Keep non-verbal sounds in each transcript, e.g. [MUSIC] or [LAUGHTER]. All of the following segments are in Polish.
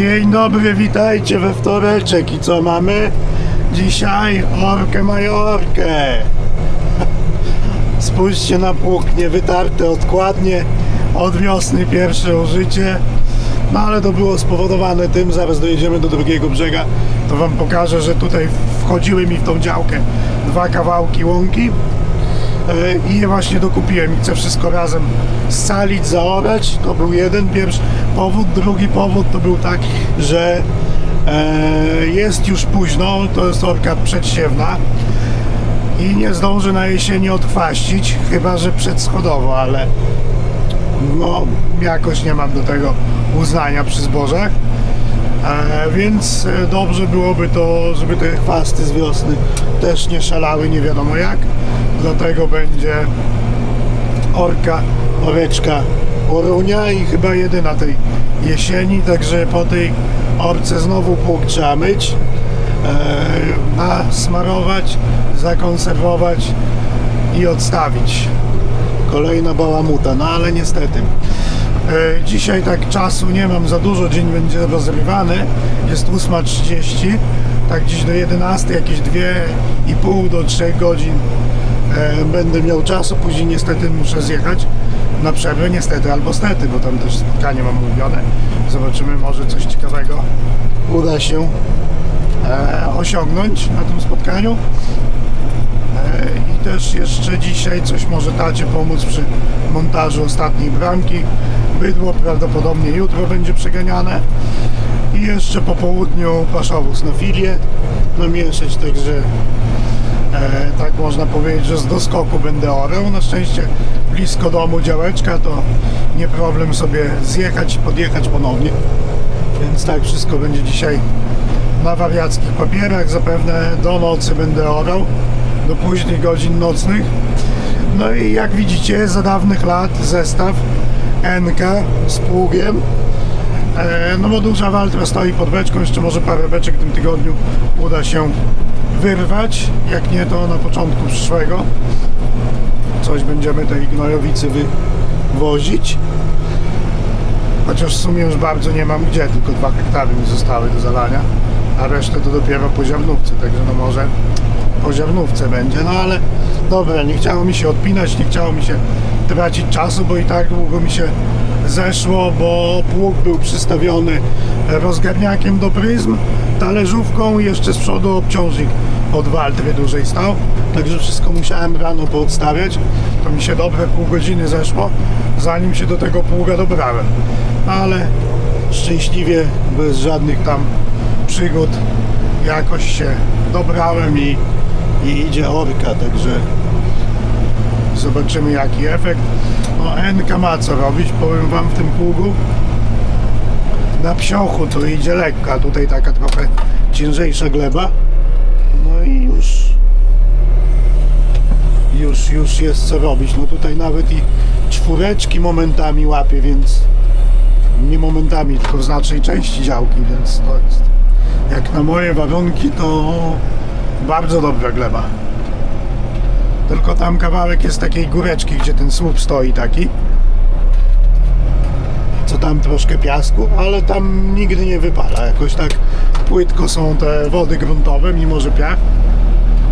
Dzień dobry, witajcie we wtoreczek i co mamy? Dzisiaj orkę majorkę. [LAUGHS] Spójrzcie na płóknie wytarte odkładnie od wiosny pierwsze użycie. No ale to było spowodowane tym, zaraz dojedziemy do drugiego brzega, to wam pokażę, że tutaj wchodziły mi w tą działkę dwa kawałki łąki i je właśnie dokupiłem i chcę wszystko razem scalić, zaorać. To był jeden pierwszy powód. Drugi powód to był taki, że e, jest już późno, to jest orka przedsiewna i nie zdąży na jesieni odchwaścić, chyba że przedschodowo, ale no jakoś nie mam do tego uznania przy zbożach. E, więc e, dobrze byłoby to, żeby te chwasty z wiosny też nie szalały nie wiadomo jak. Dlatego będzie orka, oreczka, orunia i chyba jedyna tej jesieni, także po tej orce znowu pług trzeba myć, e, nasmarować, zakonserwować i odstawić. Kolejna bałamuta, no ale niestety. E, Dzisiaj tak czasu nie mam za dużo, dzień będzie rozrywany. Jest 8.30, tak dziś do 11, jakieś 2,5 do 3 godzin e, będę miał czasu. Później niestety muszę zjechać na przerwę, niestety albo stety, bo tam też spotkanie mam mówione. Zobaczymy, może coś ciekawego uda się e, osiągnąć na tym spotkaniu. I też jeszcze dzisiaj coś może tacie pomóc przy montażu ostatniej bramki. Bydło prawdopodobnie jutro będzie przeganiane. I jeszcze po południu paszowóz na filię namieszać, także e, tak można powiedzieć, że z doskoku będę orał. Na szczęście blisko domu działeczka, to nie problem sobie zjechać i podjechać ponownie. Więc tak wszystko będzie dzisiaj na wariackich papierach. Zapewne do nocy będę orał, do późnych godzin nocnych. No i jak widzicie, za dawnych lat zestaw NK z pługiem. E, no bo duża waltra stoi pod beczką, jeszcze może parę beczek w tym tygodniu uda się wyrwać. Jak nie, to na początku przyszłego coś będziemy tej gnojowicy wywozić. Chociaż w sumie już bardzo nie mam gdzie, tylko dwa hektary mi zostały do zalania, a resztę to dopiero po ziarnówce, także no może po ziarnówce będzie, no ale dobra, nie chciało mi się odpinać, nie chciało mi się tracić czasu, bo i tak długo mi się zeszło, bo pług był przystawiony rozgarniakiem do pryzm, talerzówką i jeszcze z przodu obciążnik od waltry dłużej stał, także wszystko musiałem rano poodstawiać, to mi się dobre pół godziny zeszło, zanim się do tego pługa dobrałem, ale szczęśliwie, bez żadnych tam przygód jakoś się dobrałem i, i idzie orka, także zobaczymy jaki efekt. No Enka ma co robić, powiem wam w tym pługu. Na psiochu to idzie lekka, tutaj taka trochę ciężejsza gleba. No i już już, już jest co robić. No tutaj nawet i czwóreczki momentami łapie, więc nie momentami, tylko w znacznej części działki, więc to jest jak na moje warunki to bardzo dobra gleba. Tylko tam kawałek jest takiej góreczki, gdzie ten słup stoi taki. Co tam troszkę piasku, ale tam nigdy nie wypala. Jakoś tak płytko są te wody gruntowe, mimo że piach,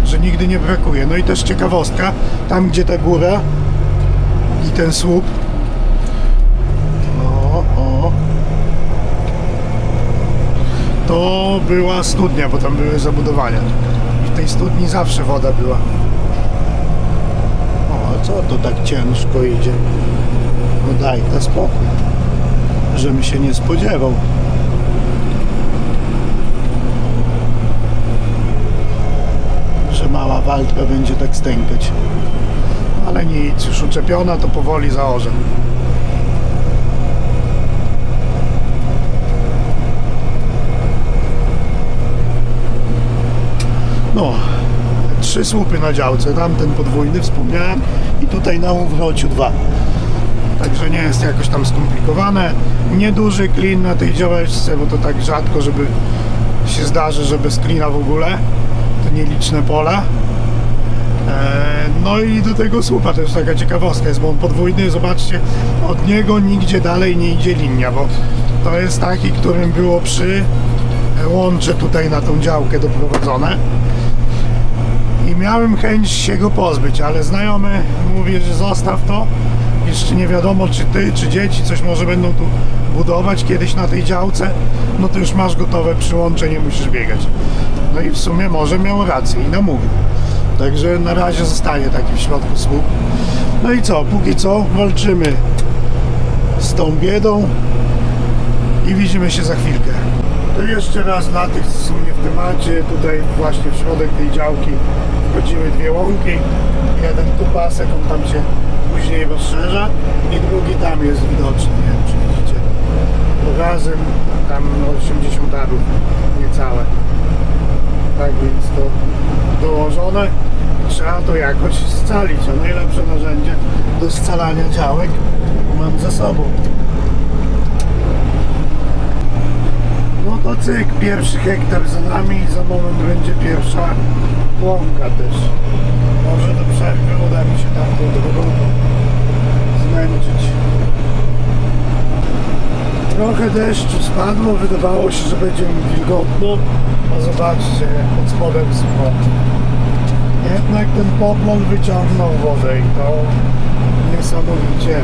że nigdy nie brakuje. No i też ciekawostka, tam gdzie ta góra i ten słup. O, o. To była studnia, bo tam były zabudowania. I w tej studni zawsze woda była. O, a co to tak ciężko idzie? No daj to spokój. Żebym się nie spodziewał. Że mała waltra będzie tak stękać. Ale nic, już uczepiona, to powoli zaorze. No, trzy słupy na działce, tamten podwójny wspomniałem i tutaj na uwrociu dwa. Także nie jest jakoś tam skomplikowane. Nieduży klin na tej działeczce, bo to tak rzadko, żeby się zdarzy, że bez klina w ogóle. To nieliczne pola. Eee, No i do tego słupa też taka ciekawostka jest, bo on podwójny, zobaczcie, od niego nigdzie dalej nie idzie linia, bo to jest taki, którym było przy łącze tutaj na tą działkę doprowadzone. I miałem chęć się go pozbyć, ale znajomy mówi, że zostaw to. Jeszcze nie wiadomo, czy ty, czy dzieci coś może będą tu budować kiedyś na tej działce. No to już masz gotowe przyłącze, nie musisz biegać. No i w sumie może miał rację i namówił. Także na razie zostanie taki w środku słup. No i co, póki co walczymy z tą biedą i widzimy się za chwilkę. To jeszcze raz dla tych, co są nie w temacie, tutaj właśnie w środek tej działki wchodziły dwie łąki. Jeden tu pasek, on tam się później rozszerza i drugi tam jest widoczny, nie wiem czy widzicie. Razem tam 80 arów niecałe. Tak więc to dołożone. Trzeba to jakoś scalić, a najlepsze narzędzie do scalania działek mam ze sobą. No to cyk, pierwszy hektar za nami i za moment będzie pierwsza łąka też. Może do przerwy uda mi się tam tą drugą zmęczyć. Trochę deszczu spadło, wydawało się, że będzie wilgotno, a zobaczcie jak pod spodem sucho. Jednak ten poplon wyciągnął wodę i to niesamowicie.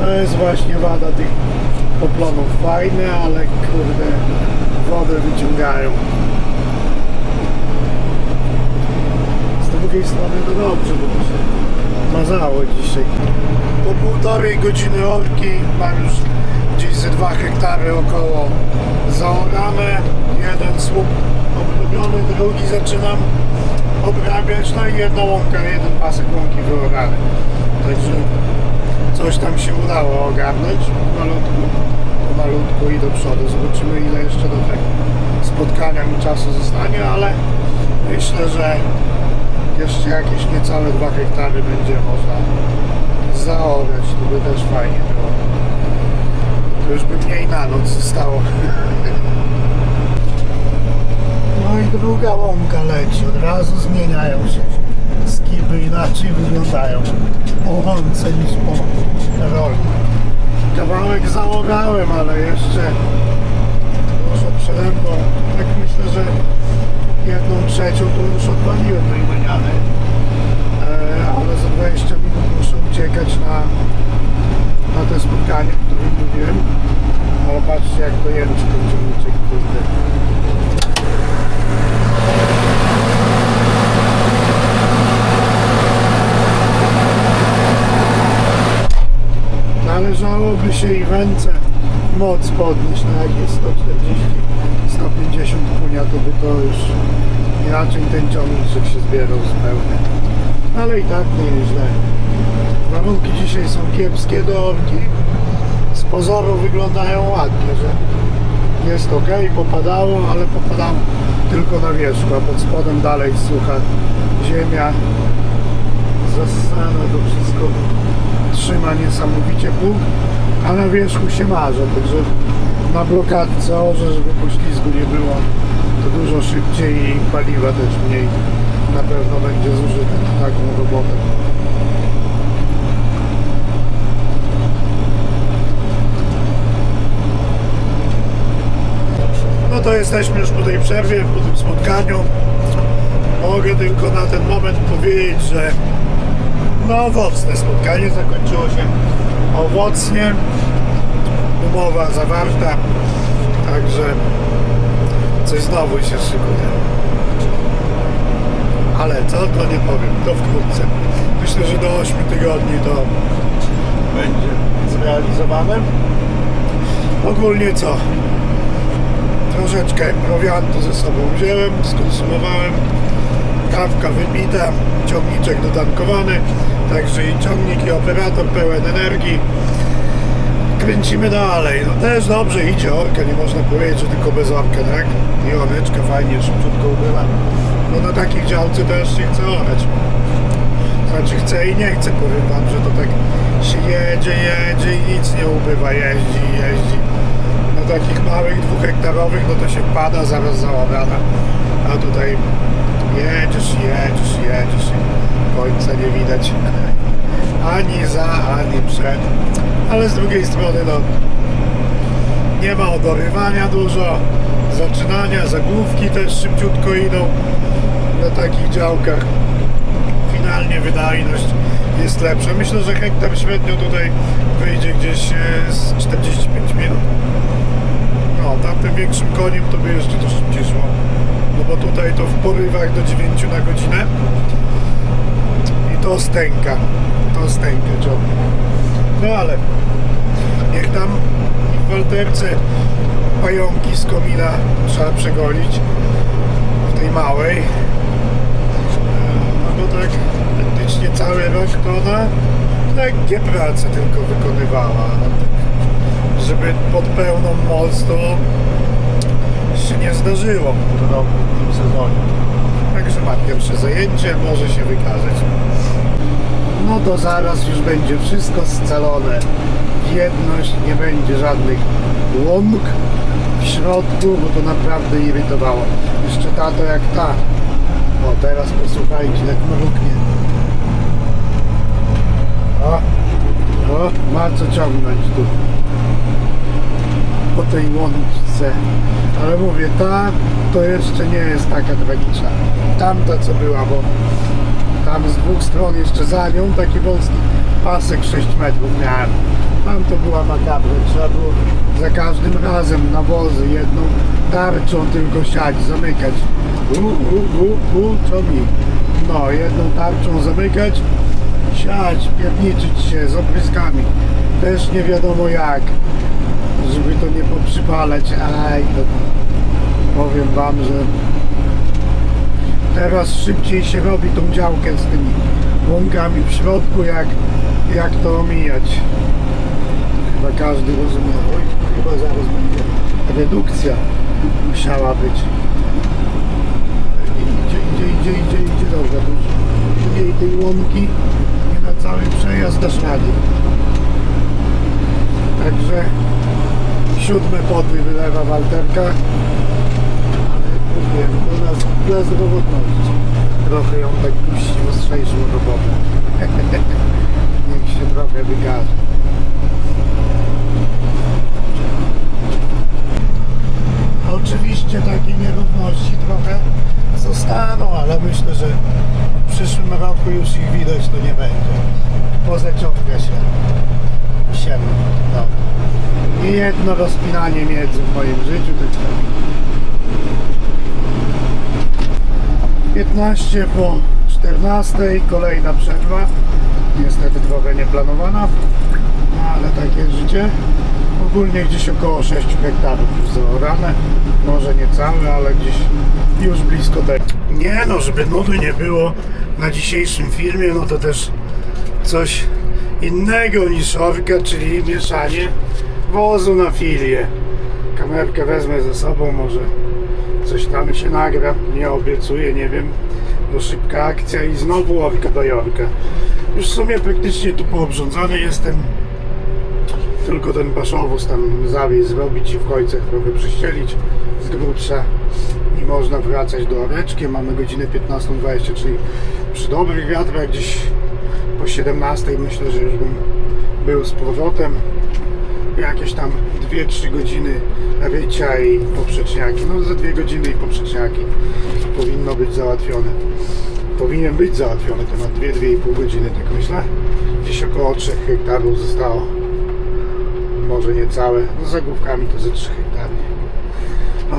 To jest właśnie wada tych poplonów. Fajne, ale kurde, wodę wyciągają. Z drugiej strony to dobrze, bo się mazało dzisiaj. Po półtorej godziny orki mam już gdzieś ze 2 hektary około zaorane. Jeden słup obrobiony, drugi zaczynam obrabiać, no i jedna łąka, jeden pasek łąki wyorany. Także coś tam się udało ogarnąć malutku, malutku i do przodu. Zobaczymy ile jeszcze do tego spotkania mi czasu zostanie, ale myślę, że jeszcze jakieś niecałe 2 hektary będzie można zaorać. To by też fajnie było. To już by mniej na noc zostało. [LAUGHS] No i druga łąka leci, od razu zmieniają się skipy, inaczej wyglądają po łące niż po roli. Kawałek zaorałem, ale jeszcze dużo przede mną. Tak myślę, że jedną trzecią to już odwaliłem tej maniany. E, ale za 20 minut muszę uciekać na, na te spotkanie, o którym mówiłem. Ale patrzcie jak to jęczy ten ciągniczek, kurde. Należałoby się i węce moc podnieść na jakieś 140, 150 kunia, to by to już inaczej ten ciągniczek się zbierał zupełnie. Ale i tak nieźle. Warunki dzisiaj są kiepskie do orki. Z pozoru wyglądają ładnie, że jest ok, popadało, ale popadało tylko na wierzchu, a pod spodem dalej sucha ziemia. Zassane to wszystko trzyma niesamowicie pług, a na wierzchu się marze, także na blokadce orze, żeby poślizgu nie było, to dużo szybciej i paliwa też mniej na pewno będzie zużyte na taką robotę. No to jesteśmy już po tej przerwie, po tym spotkaniu. Mogę tylko na ten moment powiedzieć, że no owocne spotkanie zakończyło się owocnie. Umowa zawarta, także coś znowu się szykuje. Ale co, to nie powiem, to wkrótce. Myślę, że do 8 tygodni to będzie zrealizowane. Ogólnie co? Troszeczkę prowiantu ze sobą wziąłem, skonsumowałem kawka wybita, ciągniczek dotankowany, także i ciągnik i operator pełen energii. Kręcimy dalej. No też dobrze idzie orka, nie można powiedzieć, że tylko bez orka, tak? I oreczka fajnie, szybciutko ubywa. No na takich działce też się chce orać. Znaczy chcę i nie chcę, powiem wam, że to tak się jedzie, jedzie i nic nie ubywa, jeździ, jeździ. Na takich małych, dwuhektarowych, no to się pada, zaraz zaorana. A tutaj jedziesz, jedziesz, jedziesz i końca nie widać ani za, ani przed ale z drugiej strony no Nie ma odorywania dużo, zaczynania, zagłówki też szybciutko idą na takich działkach. Finalnie wydajność jest lepsza. Myślę, że hektar średnio tutaj wyjdzie gdzieś e, z 45 minut. No, tamtym większym koniem to by jeszcze to szybciej szło. No bo tutaj to w porywach do 9 na godzinę. I to stęka. To stęka ciągnie. No ale niech tam w walterce pająki z komina trzeba przegolić w tej małej. E, No bo tak praktycznie cały rok to ona lekkie prace tylko wykonywała. Żeby pod pełną moc to się nie zdarzyło w tym roku, w tym sezonie. Także ma pierwsze zajęcie, może się wykazać. No to zaraz już będzie wszystko scalone w jedność, nie będzie żadnych łąk w środku, bo to naprawdę irytowało. Jeszcze tato jak ta. O, teraz posłuchajcie, jak mruknie. O, o, ma co ciągnąć tu. Po tej łączce. Ale mówię, ta to jeszcze nie jest taka tragiczna. Tamta co była, bo tam z dwóch stron jeszcze za nią taki wąski pasek 6 metrów miałem. Tam to była makabra. Trzeba było za każdym razem na wozy jedną tarczą tylko siać, zamykać. U, u, u, u, co mi? No, jedną tarczą zamykać, siać, pierniczyć się z opryskami. Też nie wiadomo jak, żeby to nie poprzypalać. Aj, to powiem wam, że teraz szybciej się robi tą działkę z tymi łąkami w środku, jak, jak to omijać. Chyba każdy rozumie. Oj, chyba zaraz będzie redukcja musiała być. Idzie, idzie, idzie, idzie, idzie, dobra, już mniej tej łąki nie na cały przejazd dasz rady. Także siódme poty wylewa Walterka mówię, u nas dla zdrowotności. Trochę ją tak puści ostrzejszą robotę. [LAUGHS] Niech się trochę wykaże. Oczywiście takie nierówności trochę zostaną, ale myślę, że w przyszłym roku już ich widać to nie będzie. Pozaciąga się siedem. No. Nie jedno rozpinanie miedzy w moim życiu, to jest tak. 15 po 14, kolejna przerwa. Niestety trochę nieplanowana, ale takie życie. Ogólnie gdzieś około 6 hektarów już zaorane. Może nie całe, ale gdzieś już blisko tego. Nie no, żeby nudy nie było na dzisiejszym filmie, no to też coś innego niż orka, czyli mieszanie wozu na filię. Kamerkę wezmę ze sobą, może coś tam się nagra, nie obiecuję, nie wiem, bo szybka akcja i znowu orka do jorka. Już w sumie praktycznie tu poobrządzony jestem, tylko ten paszowóz tam zawies zrobić i w końcach trochę przyścielić z grubsza i można wracać do oreczki. Mamy godzinę 15.20, czyli przy dobrych wiatrach gdzieś po 17 myślę, że już bym był z powrotem jakieś tam 2-3 godziny rycia i poprzeczniaki. No za 2 godziny i poprzeczniaki powinno być załatwione. Powinien być załatwiony temat 2-2,5 godziny, tak myślę. Gdzieś około 3 hektarów zostało. Może nie całe. No za główkami to ze 3 hektary.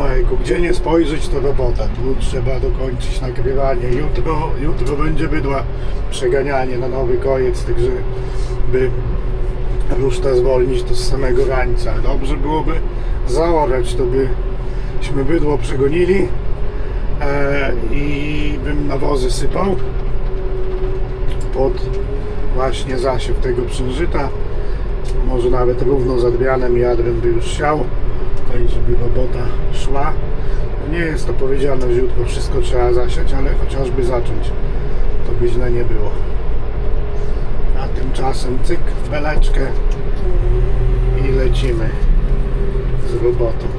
Ojku, gdzie nie spojrzeć to robota. Tu trzeba dokończyć nagrywanie. Jutro, jutro będzie bydła przeganianie na nowy koniec, także by ruszta zwolnić to z samego rańca. Dobrze byłoby zaorać, to byśmy bydło przegonili e, i bym nawozy sypał pod właśnie zasiew tego przężyta. Może nawet równo z Adrianem i Adrian by już siał, tak żeby robota szła. Nie jest to powiedziane, jutro wszystko trzeba zasiać, ale chociażby zacząć, to by źle nie było. A tymczasem cyk w beleczkę i lecimy z robotą.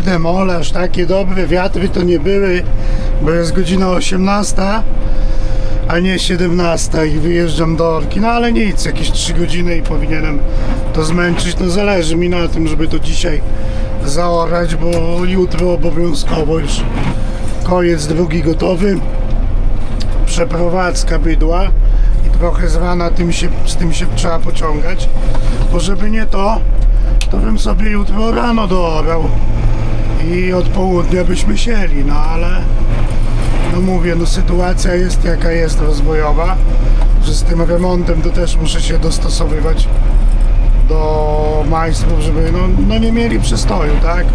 Kurde mole, aż takie dobre wiatry to nie były, bo jest godzina 18, a nie 17 i wyjeżdżam do Orki, no ale nic, jakieś 3 godziny i powinienem to zmęczyć, no zależy mi na tym, żeby to dzisiaj zaorać, bo jutro obowiązkowo już koniec drugi gotowy, przeprowadzka bydła i trochę z rana tym się, z tym się trzeba pociągać, bo żeby nie to, to bym sobie jutro rano doorał i od południa byśmy sieli, no ale no mówię, no sytuacja jest jaka jest rozwojowa, że z tym remontem to też muszę się dostosowywać do majstrów, żeby no, no nie mieli przystoju, tak?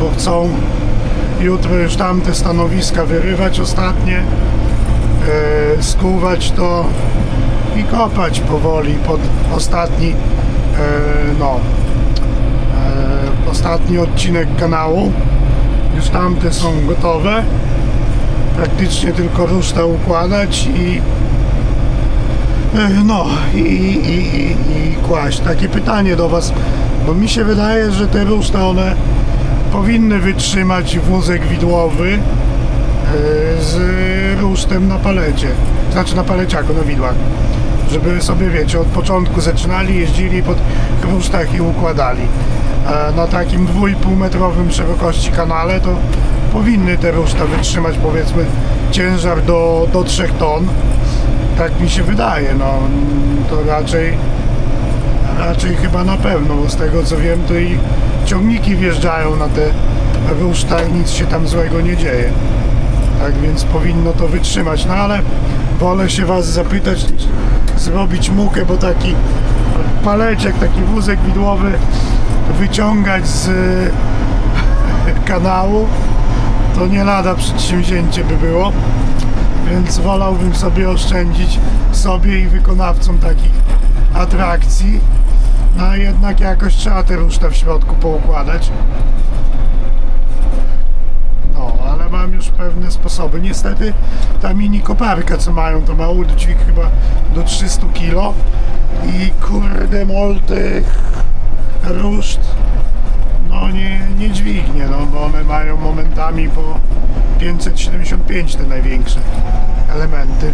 Bo chcą jutro już tamte stanowiska wyrywać ostatnie, e, skuwać to i kopać powoli pod ostatni, e, no, ostatni odcinek kanału. Już tamte są gotowe. Praktycznie tylko ruszta układać i e, no i, i, i, i kłaść. Takie pytanie do Was, bo mi się wydaje, że te ruszta one powinny wytrzymać wózek widłowy e, z rusztem na palecie, znaczy na paleciaku, na widłach. Żeby sobie, wiecie, od początku zaczynali, jeździli pod rusztach i układali. E, Na takim 2,5 metrowym szerokości kanale to powinny te ruszta wytrzymać powiedzmy ciężar do, do 3 ton. Tak mi się wydaje, no to raczej raczej chyba na pewno, bo z tego co wiem to i ciągniki wjeżdżają na te ruszta i nic się tam złego nie dzieje. Tak więc powinno to wytrzymać. No ale wolę się Was zapytać, zrobić mukę, bo taki paleciek, taki wózek widłowy wyciągać z kanału to nie lada przedsięwzięcie by było. Więc wolałbym sobie oszczędzić sobie i wykonawcom takich atrakcji. No a jednak jakoś trzeba te ruszta w środku poukładać. Mam już pewne sposoby. Niestety ta mini koparka, co mają, to ma udźwig chyba do 300 kg i kurde mol tych ruszt no nie, nie dźwignie, no bo one mają momentami po 575 te największe elementy.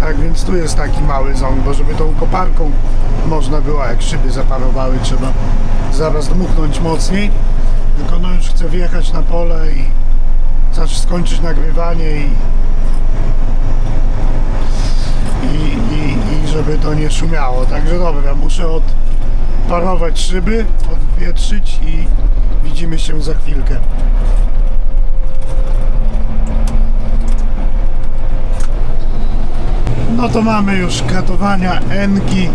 Tak więc tu jest taki mały ząg, bo żeby tą koparką można było, jak szyby zaparowały, trzeba zaraz dmuchnąć mocniej. Tylko no już chcę wjechać na pole i skończyć nagrywanie i, i, i, i żeby to nie szumiało. Także dobra, muszę odparować szyby, odwietrzyć i widzimy się za chwilkę. No to mamy już katowania Enki,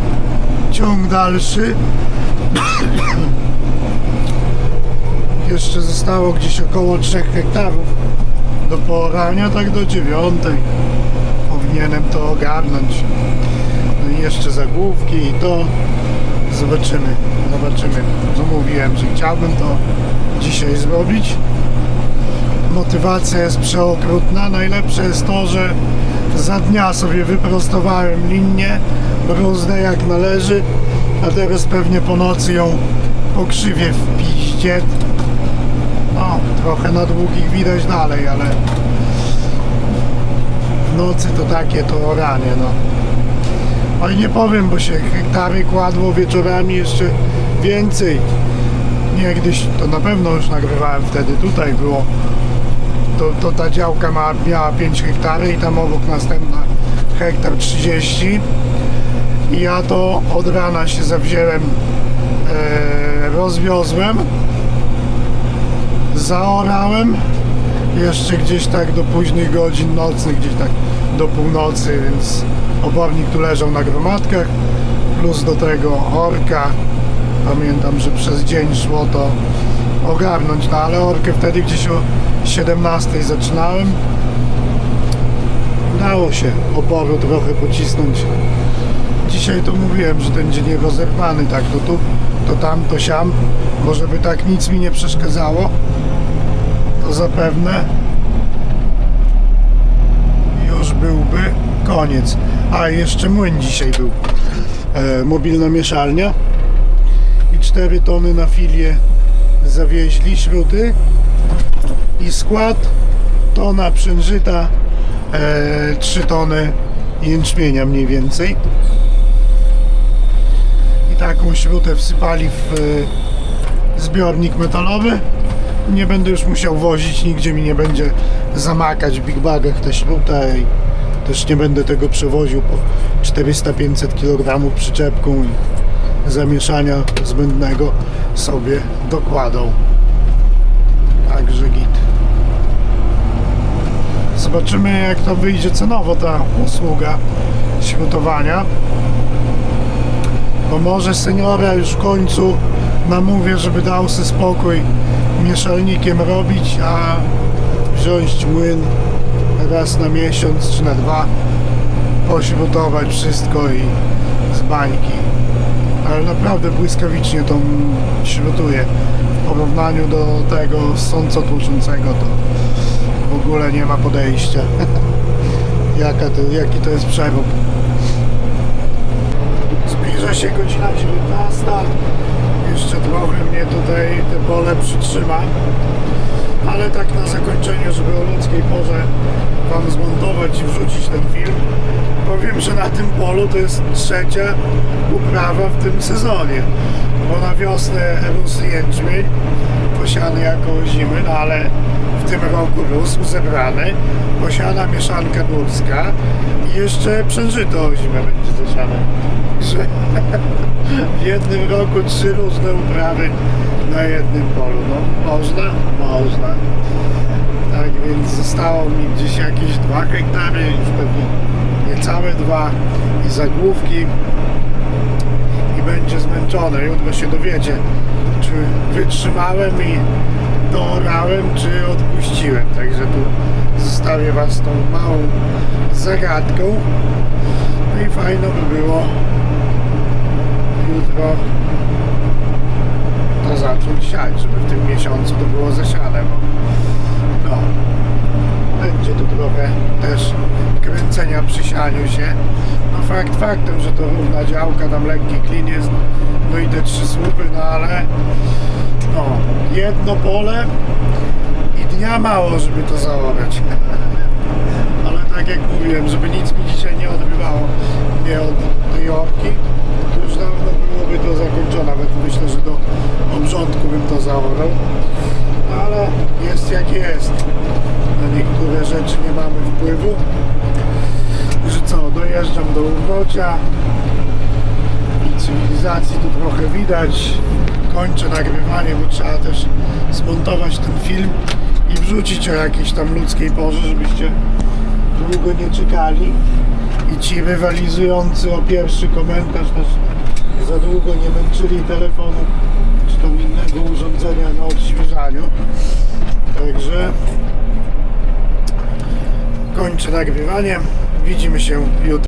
ciąg dalszy. Jeszcze zostało gdzieś około 3 hektarów do poorania, tak do dziewiątej. Powinienem to ogarnąć. No i jeszcze zagłówki i to zobaczymy, zobaczymy. No mówiłem, że chciałbym to dzisiaj zrobić. Motywacja jest przeokrutna. Najlepsze jest to, że za dnia sobie wyprostowałem linię, rozdę jak należy, a teraz pewnie po nocy ją pokrzywię w piździe. Trochę na długich widać dalej, ale w nocy to takie to oranie, no. Oj, nie powiem, bo się hektary kładło wieczorami jeszcze więcej. Niegdyś, to na pewno już nagrywałem wtedy, tutaj było to, to ta działka ma, miała 5 hektary i tam obok następna hektar 30 i ja to od rana się zawzięłem e, rozwiozłem zaorałem jeszcze gdzieś tak do późnych godzin nocnych gdzieś tak do północy więc obornik tu leżał na gromadkach plus do tego orka pamiętam, że przez dzień szło to ogarnąć, no ale orkę wtedy gdzieś o 17 zaczynałem. Udało się oporu trochę pocisnąć. Dzisiaj to mówiłem, że ten dzień rozerwany, tak to tu, to tam, to siam. Może by tak nic mi nie przeszkadzało. To zapewne już byłby koniec. A jeszcze młyn dzisiaj był. E, mobilna mieszalnia i 4 tony na filię zawieźli śruty i skład tona przężyta, e, 3 tony jęczmienia mniej więcej. I taką śrutę wsypali w e, zbiornik metalowy. Nie będę już musiał wozić, nigdzie mi nie będzie zamakać w big bagach ta śruta i też nie będę tego przewoził po 400-500 kg przyczepką i zamieszania zbędnego sobie dokładą. Także git. Zobaczymy jak to wyjdzie cenowo ta usługa śrutowania. Bo może seniora już w końcu namówię, żeby dał sobie spokój mieszalnikiem robić, a wziąć młyn raz na miesiąc czy na dwa, pośrutować wszystko i z bańki. Ale naprawdę błyskawicznie to śrutuje. W porównaniu do tego sąco tłuczącego to w ogóle nie ma podejścia. [LAUGHS] Jaka to, jaki to jest przerób. Zbliża się godzina 19. Jeszcze trochę mnie tutaj te pole przytrzyma. Ale tak na zakończenie, żeby o ludzkiej porze Wam zmontować i wrzucić ten film, powiem, że na tym polu to jest trzecia uprawa w tym sezonie. Bo na wiosnę rósł jęczmień, posiany jako zimy, no ale w tym roku rósł, zebrany, posiana mieszanka górska i jeszcze przężyto zimę będzie zasiane. Że [LAUGHS] w jednym roku trzy różne uprawy na jednym polu. No, można? Można. Tak więc zostało mi gdzieś jakieś 2 hektary, już pewnie niecałe dwa i zagłówki i będzie zmęczone. Jutro się dowiecie, czy wytrzymałem i doorałem, czy odpuściłem. Także tu zostawię Was tą małą zagadką. No i fajno by było jutro to zacząć siać, żeby w tym miesiącu to było zasiane, bo no, będzie tu trochę też kręcenia przy sianiu się. No fakt faktem, że to równa działka, tam lekki klin jest, no, no i te trzy słupy, no ale no, jedno pole i dnia mało, żeby to zaorać. [LAUGHS] ale tak jak mówiłem, żeby nic mi dzisiaj nie odbywało mnie od tej orki, to już dawno byłoby to zakończone. Nawet myślę, że do obrządku bym to zaorał. Ale jest jak jest. Na niektóre rzeczy nie mamy wpływu. Że co, dojeżdżam do Uwrocia i cywilizacji tu trochę widać. Kończę nagrywanie, bo trzeba też zmontować ten film i wrzucić o jakiejś tam ludzkiej porze, żebyście długo nie czekali. I ci rywalizujący o pierwszy komentarz też za długo nie męczyli telefonu tam innego urządzenia na odświeżaniu. Także kończę nagrywanie. Widzimy się jutro.